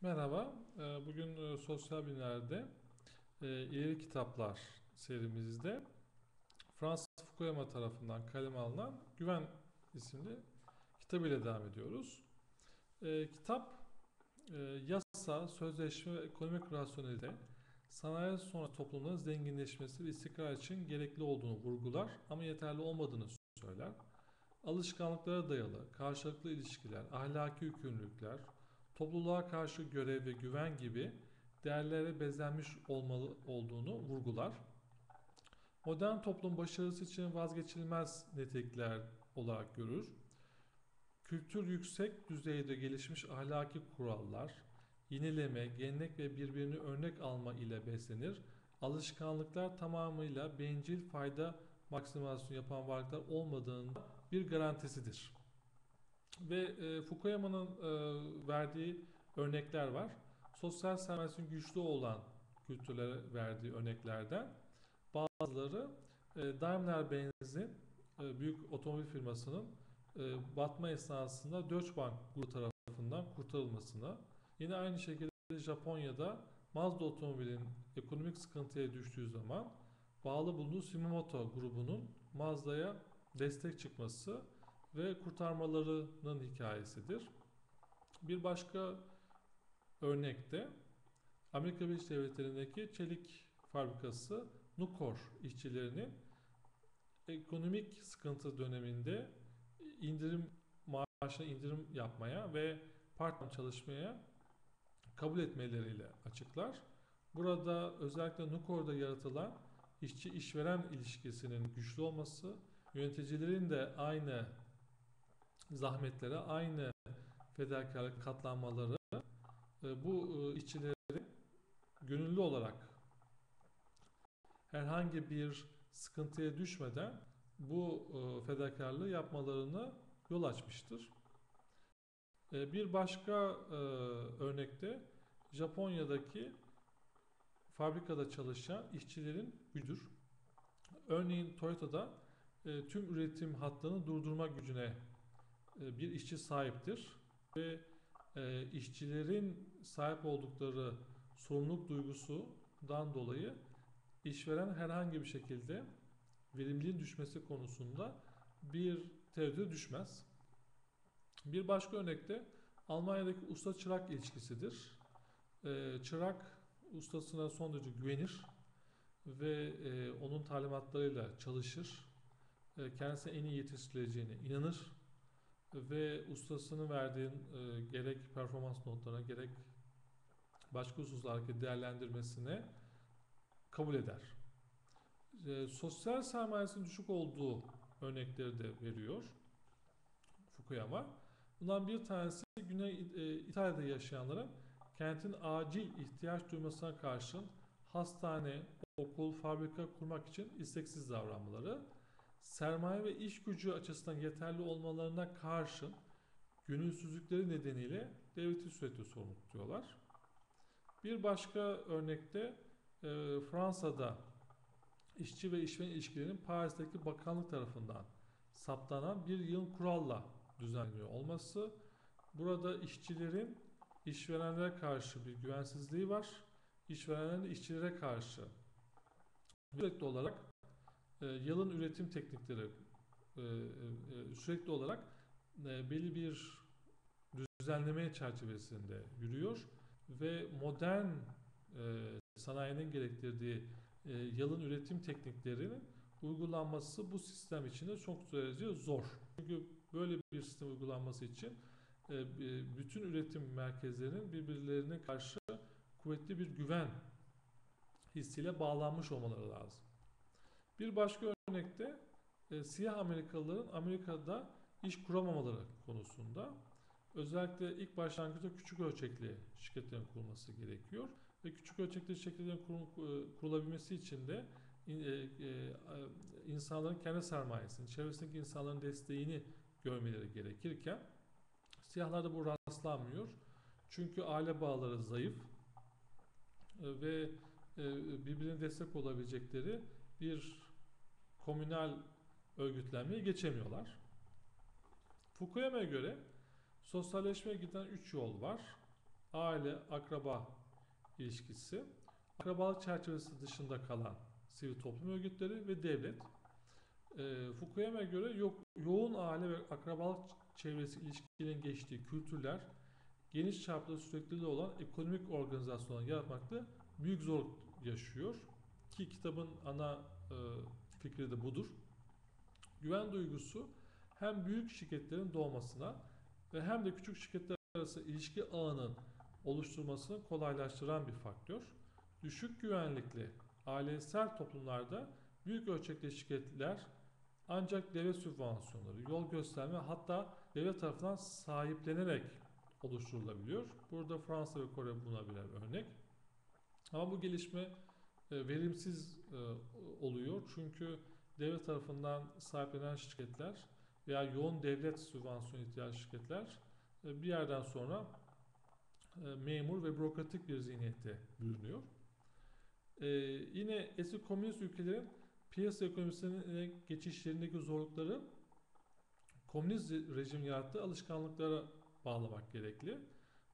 Merhaba, Ee, bugün e, sosyal bilimlerde e, ileri kitaplar serimizde Francis Fukuyama tarafından kaleme alınan Güven isimli kitabıyla devam ediyoruz. E, Kitap e, yasa, sözleşme ve ekonomik rasyonelite sanayi sonrası toplumların zenginleşmesi ve istikrar için gerekli olduğunu vurgular ama yeterli olmadığını söyler. Alışkanlıklara dayalı, karşılıklı ilişkiler, ahlaki yükümlülükler, topluluğa karşı görev ve güven gibi değerlere bezenmiş olmalı olduğunu vurgular. Modern toplum başarısı için vazgeçilmez nitelikler olarak görür. Kültür yüksek düzeyde gelişmiş ahlaki kurallar, yineleme, gelenek ve birbirini örnek alma ile beslenir. Alışkanlıklar tamamıyla bencil fayda maksimasyonu yapan varlıklar olmadığının bir garantisidir. Ve e, Fukuyama'nın e, verdiği örnekler var. Sosyal sermayenin güçlü olan kültürlere verdiği örneklerden bazıları e, Daimler-Benz'in e, büyük otomobil firmasının e, batma esnasında Deutsche Bank grubu tarafından kurtarılmasına, yine aynı şekilde Japonya'da Mazda otomobilin ekonomik sıkıntıya düştüğü zaman bağlı bulunduğu Shimomoto grubunun Mazda'ya destek çıkması ve kurtarmalarının hikayesidir. Bir başka örnekte Amerika Birleşik Devletleri'ndeki çelik fabrikası Nucor işçilerinin ekonomik sıkıntı döneminde indirim maaşına indirim yapmaya ve part çalışmaya kabul etmeleriyle açıklar. Burada özellikle Nucor'da yaratılan işçi işveren ilişkisinin güçlü olması, yöneticilerin de aynı zahmetlere, aynı fedakarlık katlanmaları e, bu e, işçileri gönüllü olarak herhangi bir sıkıntıya düşmeden bu e, fedakarlığı yapmalarını yol açmıştır. Bir başka örnekte Japonya'daki fabrikada çalışan işçilerin gücüdür. Örneğin Toyota'da tüm üretim hattını durdurma gücüne bir işçi sahiptir ve e, işçilerin sahip oldukları sorumluluk duygusundan dolayı işveren herhangi bir şekilde verimliliğin düşmesi konusunda bir tereddüte düşmez. Bir başka örnekte Almanya'daki usta çırak ilişkisidir. E, çırak ustasına son derece güvenir ve onun talimatlarıyla çalışır. Kendisine en iyi yetiştirileceğine inanır ve ustasının verdiğin e, gerek performans notlarına gerek başka hususlardaki değerlendirmesine kabul eder. E, sosyal sermayesinin düşük olduğu örnekleri de veriyor Fukuyama. Bundan bir tanesi Güney e, İtalya'da yaşayanların kentin acil ihtiyaç duymasına karşın hastane, okul, fabrika kurmak için isteksiz davranmaları sermaye ve iş gücü açısından yeterli olmalarına karşın gönülsüzlükleri nedeniyle devleti sürekli sorumlu tutuyorlar. Bir başka örnekte e, Fransa'da işçi ve işveren ilişkilerinin Paris'teki bakanlık tarafından saptanan bir yıl kuralla düzenleniyor olması. Burada işçilerin işverenlere karşı bir güvensizliği var. İşverenlerin işçilere karşı sürekli olarak e, yalın üretim teknikleri e, e, sürekli olarak belli bir düzenleme çerçevesinde yürüyor ve modern sanayinin gerektirdiği yalın üretim tekniklerinin uygulanması bu sistem içinde çok derece zor. Çünkü böyle bir sistem uygulanması için bütün üretim merkezlerinin birbirlerine karşı kuvvetli bir güven hissiyle bağlanmış olmaları lazım. Bir başka örnekte e, siyah Amerikalıların Amerika'da iş kuramamaları konusunda özellikle ilk başlangıçta küçük ölçekli şirketlerin kurulması gerekiyor ve küçük ölçekli şirketlerin e, kurulabilmesi için de e, e, insanların kendi sermayesini, çevresindeki insanların desteğini görmeleri gerekirken siyahlarda bu rastlanmıyor. Çünkü aile bağları zayıf ve birbirine destek olabilecekleri bir komünal örgütlenmeye geçemiyorlar. Fukuyama'ya göre sosyalleşmeye giden üç yol var. aile, akraba ilişkisi, akrabalık çerçevesi dışında kalan sivil toplum örgütleri ve devlet. E, Fukuyama'ya göre yok, yoğun aile ve akrabalık çevresi ilişkilerin geçtiği kültürler geniş çaplı sürekliliği olan ekonomik organizasyonlar yaratmakta büyük zorluk yaşıyor. Ki kitabın ana e, fikri de budur. Güven duygusu hem büyük şirketlerin doğmasına ve hem de küçük şirketler arası ilişki ağının oluşturmasını kolaylaştıran bir faktör. Düşük güvenlikli ailesel toplumlarda büyük ölçekli şirketler ancak devlet sübvansiyonları, yol gösterme hatta devlet tarafından sahiplenerek oluşturulabiliyor. Burada Fransa ve Kore buna birer örnek. Ama bu gelişme verimsiz e, oluyor. Çünkü devlet tarafından sahiplenen şirketler veya yoğun devlet sübvansiyonu ihtiyacı şirketler e, bir yerden sonra memur ve bürokratik bir zihniyette bürünüyor. Yine eski komünist ülkelerin piyasa ekonomisine geçişlerindeki zorlukları komünist rejim yarattığı alışkanlıklara bağlamak gerekli.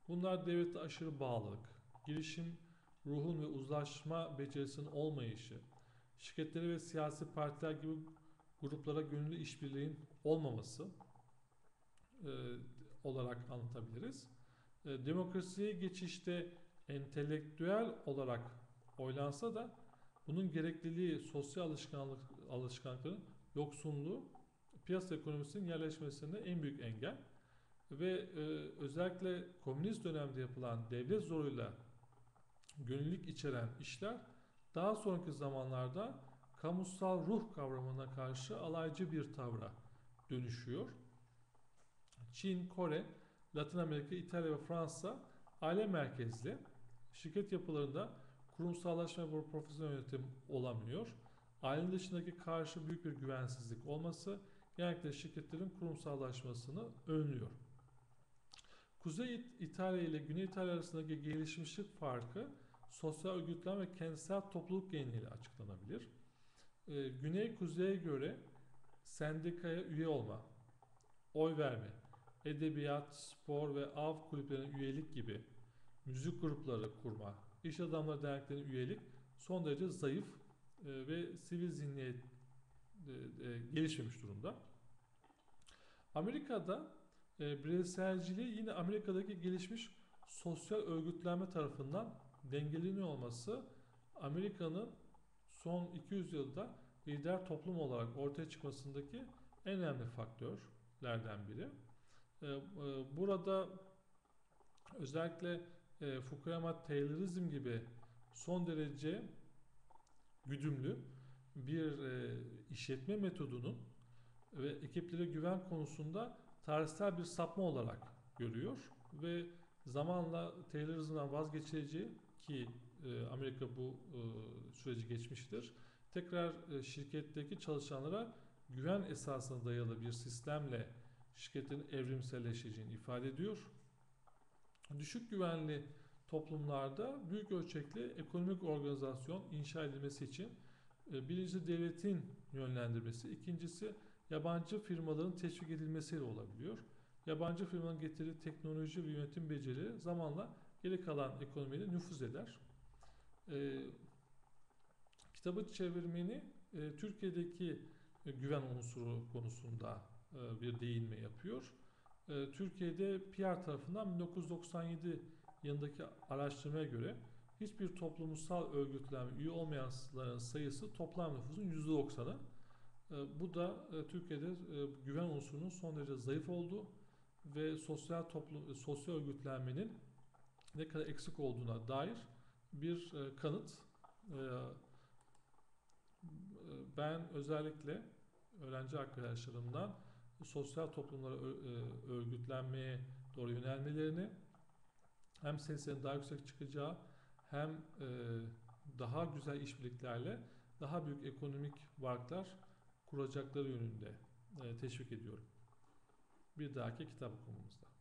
Bunlar devlete aşırı bağlılık, girişim ruhun ve uzlaşma becerisinin olmayışı, şirketleri ve siyasi partiler gibi gruplara gönüllü işbirliğin olmaması e, olarak anlatabiliriz. E, demokrasiye geçişte entelektüel olarak oylansa da bunun gerekliliği sosyal alışkanlık alışkanlıkların yoksunluğu piyasa ekonomisinin yerleşmesinde en büyük engel ve e, özellikle komünist dönemde yapılan devlet zoruyla gönüllülük içeren işler daha sonraki zamanlarda kamusal ruh kavramına karşı alaycı bir tavra dönüşüyor. Çin, Kore, Latin Amerika, İtalya ve Fransa aile merkezli şirket yapılarında kurumsallaşma ve profesyonel yönetim olamıyor. Ailenin dışındaki karşı büyük bir güvensizlik olması genellikle şirketlerin kurumsallaşmasını önlüyor. Kuzey İtalya ile Güney İtalya arasındaki gelişmişlik farkı sosyal örgütlenme ve kentsel topluluk geleneğiyle açıklanabilir. Ee, Güney Kuzey'e göre sendikaya üye olma, oy verme, edebiyat, spor ve av kulüplerine üyelik gibi müzik grupları kurma, iş adamları derneklerine üyelik son derece zayıf e, ve sivil zihniyet e, e, gelişmemiş durumda. Amerika'da e, bireyselciliği yine Amerika'daki gelişmiş sosyal örgütlenme tarafından dengeleniyor olması Amerika'nın son 200 yılda lider toplum olarak ortaya çıkmasındaki en önemli faktörlerden biri. E, e, burada özellikle e, Fukuyama Taylorizm gibi son derece güdümlü bir e, işletme metodunun ve ekiplere güven konusunda tarihsel bir sapma olarak görüyor ve zamanla Taylorizm'dan vazgeçileceği ki e, Amerika bu e, süreci geçmiştir. Tekrar e, şirketteki çalışanlara güven esasına dayalı bir sistemle şirketin evrimselleşeceğini ifade ediyor. Düşük güvenli toplumlarda büyük ölçekli ekonomik organizasyon inşa edilmesi için birincisi devletin yönlendirmesi, ikincisi yabancı firmaların teşvik edilmesiyle olabiliyor. Yabancı firmanın getirdiği teknoloji ve yönetim becerileri zamanla geri kalan ekonomiye nüfuz eder. E, kitabı çevirmeni e, Türkiye'deki e, güven unsuru konusunda e, bir değinme yapıyor. E, Türkiye'de PR tarafından 1997 yılındaki araştırmaya göre hiçbir toplumsal örgütlenme üye olmayanların sayısı toplam nüfusun %90'ı. E, bu da e, Türkiye'de e, güven unsurunun son derece zayıf olduğu ve sosyal toplum sosyal örgütlenmenin ne kadar eksik olduğuna dair bir kanıt. Ben özellikle öğrenci arkadaşlarımdan sosyal toplumlara örgütlenmeye doğru yönelmelerini hem seslerin daha yüksek çıkacağı hem daha güzel işbirliklerle daha büyük ekonomik varlıklar kuracakları yönünde teşvik ediyorum. Bir dahaki kitap okumamızda.